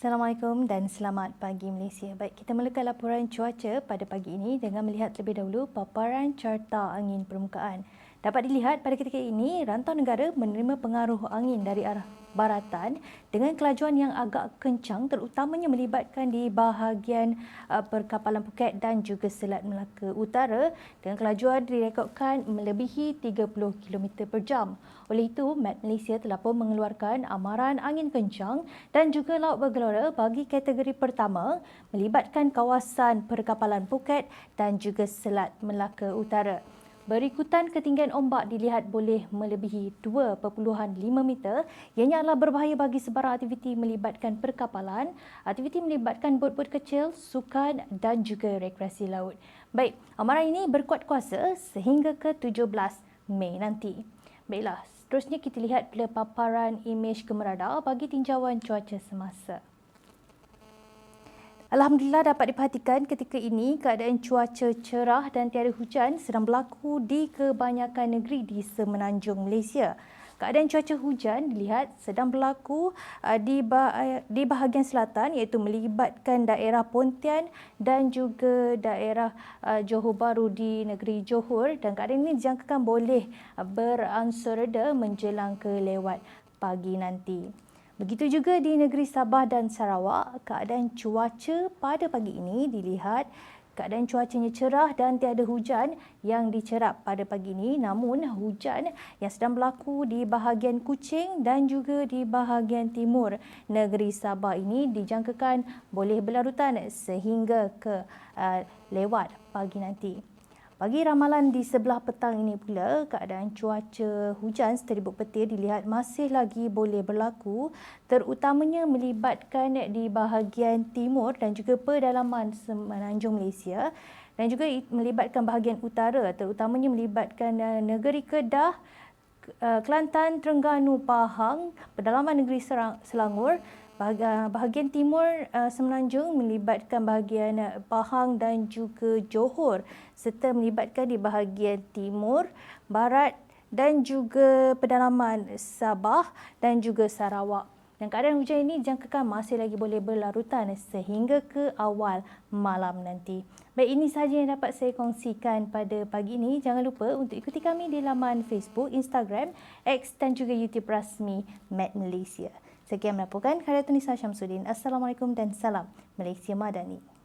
Assalamualaikum dan selamat pagi Malaysia. Baik, kita mulakan laporan cuaca pada pagi ini dengan melihat terlebih dahulu paparan carta angin permukaan. Dapat dilihat pada ketika ini, rantau negara menerima pengaruh angin dari arah baratan dengan kelajuan yang agak kencang terutamanya melibatkan di bahagian uh, perkapalan Phuket dan juga Selat Melaka Utara dengan kelajuan direkodkan melebihi 30 km per jam. Oleh itu, Met Malaysia telah pun mengeluarkan amaran angin kencang dan juga laut bergelora bagi kategori pertama melibatkan kawasan perkapalan Phuket dan juga Selat Melaka Utara. Berikutan ketinggian ombak dilihat boleh melebihi 2.5 meter ianya adalah berbahaya bagi sebarang aktiviti melibatkan perkapalan, aktiviti melibatkan bot-bot kecil, sukan dan juga rekreasi laut. Baik, amaran ini berkuat kuasa sehingga ke 17 Mei nanti. Baiklah, seterusnya kita lihat pula paparan imej kemerada bagi tinjauan cuaca semasa. Alhamdulillah dapat diperhatikan ketika ini keadaan cuaca cerah dan tiada hujan sedang berlaku di kebanyakan negeri di semenanjung Malaysia. Keadaan cuaca hujan dilihat sedang berlaku uh, di di bahagian selatan iaitu melibatkan daerah Pontian dan juga daerah uh, Johor Bahru di negeri Johor dan keadaan ini dijangkakan boleh uh, beransur reda menjelang ke lewat pagi nanti. Begitu juga di negeri Sabah dan Sarawak, keadaan cuaca pada pagi ini dilihat keadaan cuacanya cerah dan tiada hujan yang dicerap pada pagi ini namun hujan yang sedang berlaku di bahagian Kuching dan juga di bahagian timur negeri Sabah ini dijangkakan boleh berlarutan sehingga ke uh, lewat pagi nanti. Bagi ramalan di sebelah petang ini pula, keadaan cuaca hujan seteribut petir dilihat masih lagi boleh berlaku terutamanya melibatkan di bahagian timur dan juga pedalaman semenanjung Malaysia dan juga melibatkan bahagian utara terutamanya melibatkan uh, negeri Kedah, Kelantan, Terengganu, Pahang, pedalaman negeri Selangor bahagian timur uh, semenanjung melibatkan bahagian Pahang dan juga Johor serta melibatkan di bahagian timur, barat dan juga pedalaman Sabah dan juga Sarawak. Dan keadaan hujan ini dijangkakan masih lagi boleh berlarutan sehingga ke awal malam nanti. Baik, ini sahaja yang dapat saya kongsikan pada pagi ini. Jangan lupa untuk ikuti kami di laman Facebook, Instagram, X dan juga YouTube rasmi Met Malaysia. Sekian melaporkan Khairatun Nisa Syamsuddin. Assalamualaikum dan salam Malaysia Madani.